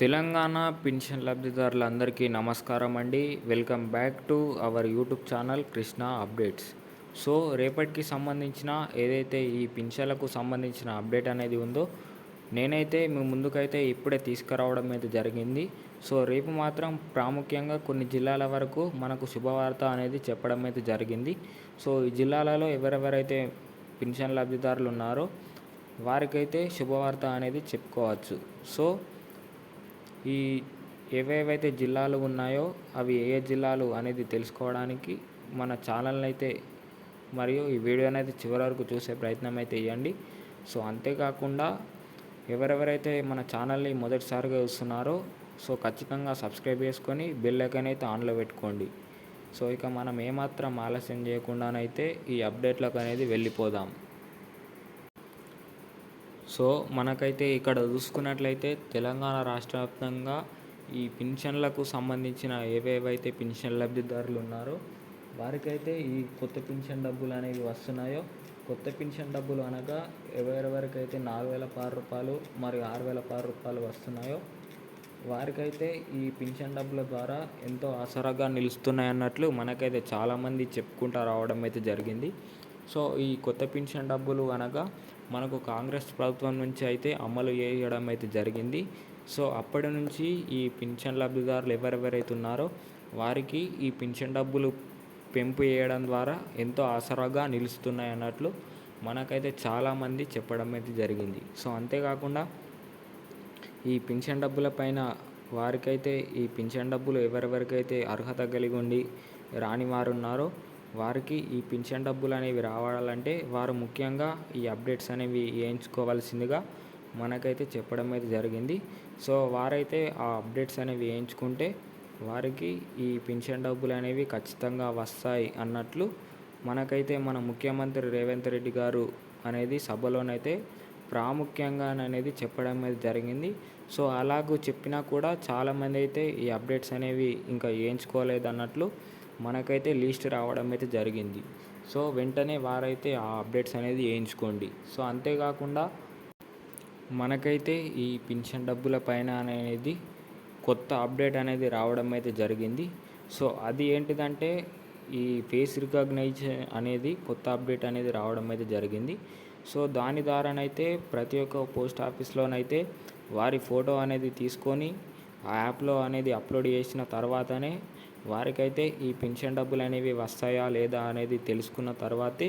Telangana pension లబ్ధిదారులందరికీ నమస్కారం అండి. Welcome back to our YouTube channel Krishna updates. So రేపటికి సంబంధించిన ఏదైతే ఈ పింఛన్లకు సంబంధించిన అప్డేట్ అనేది ఉందో నేనైతే మీ ముందుకైతే ఇప్పుడే తీసుకురావడం అయితే జరిగింది. సో రేపు మాత్రం ప్రాముఖ్యంగా కొన్ని జిల్లాల వరకు మనకు శుభవార్త అనేది చెప్పడం అయితే జరిగింది. సో ఈ జిల్లాలలో ఎవరెవరైతే పెన్షన్ లబ్ధిదారులు ఉన్నారో వారికైతే శుభవార్త అనేది చెప్పుకోవచ్చు. సో ఈ ఏవేవైతే జిల్లాలు ఉన్నాయో అవి ఏ ఏ జిల్లాలు అనేది తెలుసుకోవడానికి మన ఛానల్ని అయితే మరియు ఈ వీడియో అనేది చివరి వరకు చూసే ప్రయత్నం అయితే ఇవ్వండి సో అంతేకాకుండా ఎవరెవరైతే మన ఛానల్ని మొదటిసారిగా చూస్తున్నారో సో ఖచ్చితంగా సబ్స్క్రైబ్ చేసుకొని బెల్ ఐకాన్ అయితే ఆన్లో పెట్టుకోండి. సో ఇక మనం ఏమాత్రం ఆలస్యం చేయకుండానైతే ఈ అప్డేట్లకు అనేది వెళ్ళిపోదాం. సో మనకైతే ఇక్కడ చూసుకున్నట్లయితే తెలంగాణ రాష్ట్ర వ్యాప్తంగా ఈ పింఛన్లకు సంబంధించిన ఏవేవైతే పింఛన్ లబ్ధిదారులు ఉన్నారో వారికైతే ఈ కొత్త పింఛన్ డబ్బులు అనేవి వస్తున్నాయో కొత్త పింఛన్ డబ్బులు అనగా ఎవరెవరికైతే నాలుగు వేల పది రూపాయలు మరియు ఆరు వేల పది రూపాయలు వస్తున్నాయో వారికైతే ఈ పింఛన్ డబ్బుల ద్వారా ఎంతో ఆసరాగా నిలుస్తున్నాయి అన్నట్లు మనకైతే చాలామంది చెప్పుకుంటూ రావడం అయితే జరిగింది. సో ఈ కొత్త పింఛన్ డబ్బులు అనగా మనకు కాంగ్రెస్ ప్రభుత్వం నుంచి అయితే అమలు చేయడం అయితే జరిగింది. సో అప్పటి నుంచి ఈ పింఛన్ లబ్ధిదారులు ఎవరెవరైతే ఉన్నారో వారికి ఈ పింఛన్ డబ్బులు పెంపు చేయడం ద్వారా ఎంతో ఆసరాగా నిలుస్తున్నాయి అన్నట్లు మనకైతే చాలామంది చెప్పడం అయితే జరిగింది. సో అంతేకాకుండా ఈ పింఛన్ డబ్బుల పైన వారికైతే ఈ పింఛన్ డబ్బులు ఎవరెవరికైతే అర్హత కలిగి ఉండి రాని వారు ఉన్నారో వారికి ఈ పింఛన్ డబ్బులు అనేవి రావాలంటే వారు ముఖ్యంగా ఈ అప్డేట్స్ అనేవి వేయించుకోవాల్సిందిగా మనకైతే చెప్పడం అయితే జరిగింది. సో వారైతే ఆ అప్డేట్స్ అనేవి వేయించుకుంటే వారికి ఈ పింఛన్ డబ్బులు అనేవి ఖచ్చితంగా వస్తాయి అన్నట్లు మనకైతే మన ముఖ్యమంత్రి రేవంత్ రెడ్డి గారు అనేది సభలోనైతే ప్రాముఖ్యంగా అనేది చెప్పడం అనేది జరిగింది. సో అలాగూ చెప్పినా కూడా చాలామంది అయితే ఈ అప్డేట్స్ అనేవి ఇంకా వేయించుకోలేదు అన్నట్లు మనకైతే లిస్ట్ రావడం అయితే జరిగింది. సో వెంటనే వారైతే ఆ అప్డేట్స్ అనేది వేయించుకోండి. సో అంతేకాకుండా మనకైతే ఈ పింఛన్ డబ్బుల పైన అనేది కొత్త అప్డేట్ అనేది రావడం అయితే జరిగింది. సో అది ఏంటిదంటే ఈ ఫేస్ రికగ్నైజే అనేది కొత్త అప్డేట్ అనేది రావడం అయితే జరిగింది. సో దాని ద్వారానైతే ప్రతి ఒక్క పోస్ట్ ఆఫీస్లోనైతే వారి ఫోటో అనేది తీసుకొని ఆ యాప్లో అనేది అప్లోడ్ చేసిన తర్వాతనే వారికైతే ఈ పింఛన్ డబ్బులు అనేవి వస్తాయా లేదా అనేది తెలుసుకున్న తర్వాతే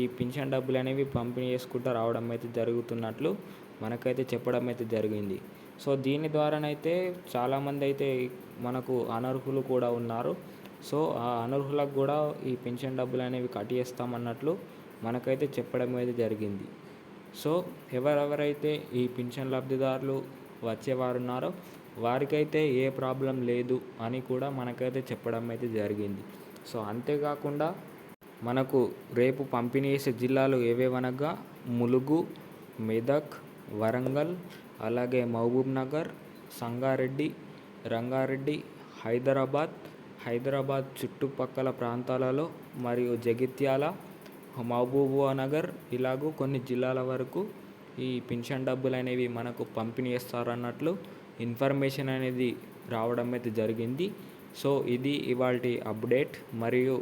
ఈ పింఛన్ డబ్బులు అనేవి పంపిణీ చేసుకుంటూ రావడం అయితే జరుగుతున్నట్లు మనకైతే చెప్పడం అయితే జరిగింది. సో దీని ద్వారానైతే చాలామంది అయితే మనకు అనర్హులు కూడా ఉన్నారు. సో ఆ అనర్హులకు కూడా ఈ పెన్షన్ డబ్బులు అనేవి కట్టేస్తామన్నట్లు మనకైతే చెప్పడం అయితే జరిగింది. సో ఎవరెవరైతే ఈ పింఛన్ లబ్ధిదారులు వచ్చేవారు ఉన్నారో వారికైతే ఏ ప్రాబ్లం లేదు అని కూడా మనకైతే చెప్పడం అయితే జరిగింది. సో అంతేకాకుండా మనకు రేపు పంపిణీ చేసే జిల్లాలు ఏవేవనగా ములుగు మెదక్ వరంగల్ అలాగే మహబూబ్ నగర్ సంగారెడ్డి రంగారెడ్డి హైదరాబాద్ హైదరాబాద్ చుట్టుపక్కల ప్రాంతాలలో మరియు జగిత్యాల మహబూబా నగర్ ఇలాగూ కొన్ని జిల్లాల వరకు ఈ పింఛన్ డబ్బులు అనేవి మనకు పంపిణీ చేస్తారన్నట్లు ఇన్ఫర్మేషన్ అనేది రావడం అయితే జరిగింది. సో ఇది ఇవాళ అప్డేట్. మరియు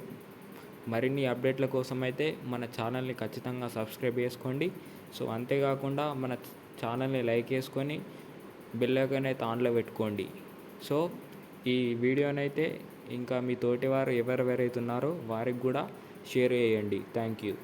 మరిన్ని అప్డేట్ల కోసం అయితే మన ఛానల్ని ఖచ్చితంగా సబ్స్క్రైబ్ చేసుకోండి. సో అంతేకాకుండా మన ఛానల్ని లైక్ చేసుకొని బెల్ ఐకాన్ అయితే ఆన్లో పెట్టుకోండి. సో ఈ వీడియోనైతే ఇంకా మీ తోటి వారు ఎవరెవరైతే ఉన్నారో వారికి కూడా షేర్ చేయండి. Thank you.